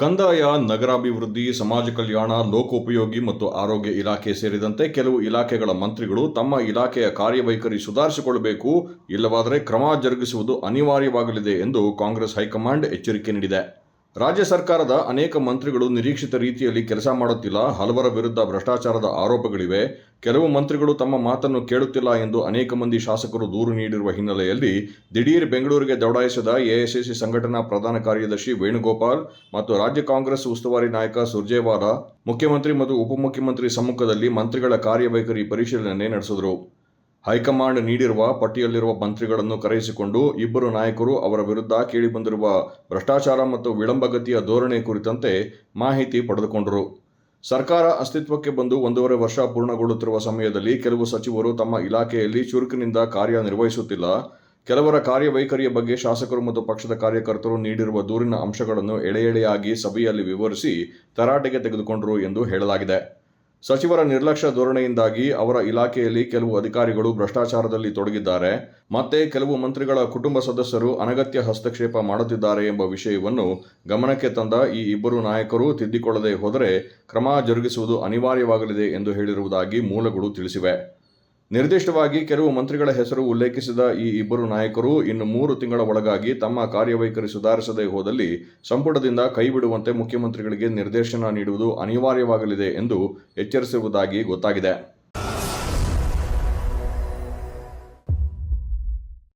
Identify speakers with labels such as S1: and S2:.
S1: ಕಂದಾಯ, ನಗರಾಭಿವೃದ್ಧಿ, ಸಮಾಜ ಕಲ್ಯಾಣ, ಲೋಕೋಪಯೋಗಿ ಮತ್ತು ಆರೋಗ್ಯ ಇಲಾಖೆ ಸೇರಿದಂತೆ ಕೆಲವು ಇಲಾಖೆಗಳ ಮಂತ್ರಿಗಳು ತಮ್ಮ ಇಲಾಖೆಯ ಕಾರ್ಯವೈಖರಿ ಸುಧಾರಿಸಿಕೊಳ್ಳಬೇಕು. ಇಲ್ಲವಾದರೆ ಕ್ರಮ ಜರುಗಿಸುವುದು ಅನಿವಾರ್ಯವಾಗಲಿದೆ ಎಂದು ಕಾಂಗ್ರೆಸ್ ಹೈಕಮಾಂಡ್ ಎಚ್ಚರಿಕೆ ನೀಡಿದೆ. ರಾಜ್ಯ ಸರ್ಕಾರದ ಅನೇಕ ಮಂತ್ರಿಗಳು ನಿರೀಕ್ಷಿತ ರೀತಿಯಲ್ಲಿ ಕೆಲಸ ಮಾಡುತ್ತಿಲ್ಲ. ಹಲವರ ವಿರುದ್ಧ ಭ್ರಷ್ಟಾಚಾರದ ಆರೋಪಗಳಿವೆ. ಕೆಲವು ಮಂತ್ರಿಗಳು ತಮ್ಮ ಮಾತನ್ನು ಕೇಳುತ್ತಿಲ್ಲ ಎಂದು ಅನೇಕ ಮಂದಿ ಶಾಸಕರು ದೂರು ನೀಡಿರುವ ಹಿನ್ನೆಲೆಯಲ್ಲಿ ದಿಢೀರ್ ಬೆಂಗಳೂರಿಗೆ ದೌಡಾಯಿಸಿದ ಎಐಸಿಸಿ ಸಂಘಟನಾ ಪ್ರಧಾನ ಕಾರ್ಯದರ್ಶಿ ವೇಣುಗೋಪಾಲ್ ಮತ್ತು ರಾಜ್ಯ ಕಾಂಗ್ರೆಸ್ ಉಸ್ತುವಾರಿ ನಾಯಕ ಸುರ್ಜೇವಾಲಾ, ಮುಖ್ಯಮಂತ್ರಿ ಮತ್ತು ಉಪಮುಖ್ಯಮಂತ್ರಿ ಸಮ್ಮುಖದಲ್ಲಿ ಮಂತ್ರಿಗಳ ಕಾರ್ಯವೈಖರಿ ಪರಿಶೀಲನೆ ನಡೆಸಿದರು. ಹೈಕಮಾಂಡ್ ನೀಡಿರುವ ಪಟ್ಟಿಯಲ್ಲಿರುವ ಮಂತ್ರಿಗಳನ್ನು ಕರೆಯಿಸಿಕೊಂಡು ಇಬ್ಬರು ನಾಯಕರು ಅವರ ವಿರುದ್ಧ ಕೇಳಿಬಂದಿರುವ ಭ್ರಷ್ಟಾಚಾರ ಮತ್ತು ವಿಳಂಬಗತಿಯ ಧೋರಣೆ ಕುರಿತಂತೆ ಮಾಹಿತಿ ಪಡೆದುಕೊಂಡರು. ಸರ್ಕಾರ ಅಸ್ತಿತ್ವಕ್ಕೆ ಬಂದು ಒಂದೂವರೆ ವರ್ಷ ಪೂರ್ಣಗೊಳ್ಳುತ್ತಿರುವ ಸಮಯದಲ್ಲಿ ಕೆಲವು ಸಚಿವರು ತಮ್ಮ ಇಲಾಖೆಯಲ್ಲಿ ಚುರುಕಿನಿಂದ ಕಾರ್ಯನಿರ್ವಹಿಸುತ್ತಿಲ್ಲ. ಕೆಲವರ ಕಾರ್ಯವೈಖರಿಯ ಬಗ್ಗೆ ಶಾಸಕರು ಮತ್ತು ಪಕ್ಷದ ಕಾರ್ಯಕರ್ತರು ನೀಡಿರುವ ದೂರಿನ ಅಂಶಗಳನ್ನು ಎಳೆ ಎಳೆಯಾಗಿ ಸಭೆಯಲ್ಲಿ ವಿವರಿಸಿ ತರಾಟೆಗೆ ತೆಗೆದುಕೊಂಡರು ಎಂದು ಹೇಳಲಾಗಿದೆ. ಸಚಿವರ ನಿರ್ಲಕ್ಷ್ಯ ಧೋರಣೆಯಿಂದಾಗಿ ಅವರ ಇಲಾಖೆಯಲ್ಲಿ ಕೆಲವು ಅಧಿಕಾರಿಗಳು ಭ್ರಷ್ಟಾಚಾರದಲ್ಲಿ ತೊಡಗಿದ್ದಾರೆ. ಮತ್ತೆ ಕೆಲವು ಮಂತ್ರಿಗಳ ಕುಟುಂಬ ಸದಸ್ಯರು ಅನಗತ್ಯ ಹಸ್ತಕ್ಷೇಪ ಮಾಡುತ್ತಿದ್ದಾರೆ ಎಂಬ ವಿಷಯವನ್ನು ಗಮನಕ್ಕೆ ತಂದ ಈ ಇಬ್ಬರು ನಾಯಕರು ತಿದ್ದಿಕೊಳ್ಳದೆ ಹೋದರೆ ಕ್ರಮ ಜರುಗಿಸುವುದು ಅನಿವಾರ್ಯವಾಗಲಿದೆ ಎಂದು ಹೇಳಿರುವುದಾಗಿ ಮೂಲಗಳು ತಿಳಿಸಿವೆ. ನಿರ್ದಿಷ್ಟವಾಗಿ ಕೆಲವು ಮಂತ್ರಿಗಳ ಹೆಸರು ಉಲ್ಲೇಖಿಸಿದ ಈ ಇಬ್ಬರು ನಾಯಕರು ಇನ್ನು ಮೂರು ತಿಂಗಳ ಒಳಗಾಗಿ ತಮ್ಮ ಕಾರ್ಯವೈಖರಿ ಸುಧಾರಿಸದೆ ಹೋದಲ್ಲಿ ಸಂಪುಟದಿಂದ ಕೈಬಿಡುವಂತೆ ಮುಖ್ಯಮಂತ್ರಿಗಳಿಗೆ ನಿರ್ದೇಶನ ನೀಡುವುದು ಅನಿವಾರ್ಯವಾಗಲಿದೆ ಎಂದು ಎಚ್ಚರಿಸುವುದಾಗಿ ಗೊತ್ತಾಗಿದೆ.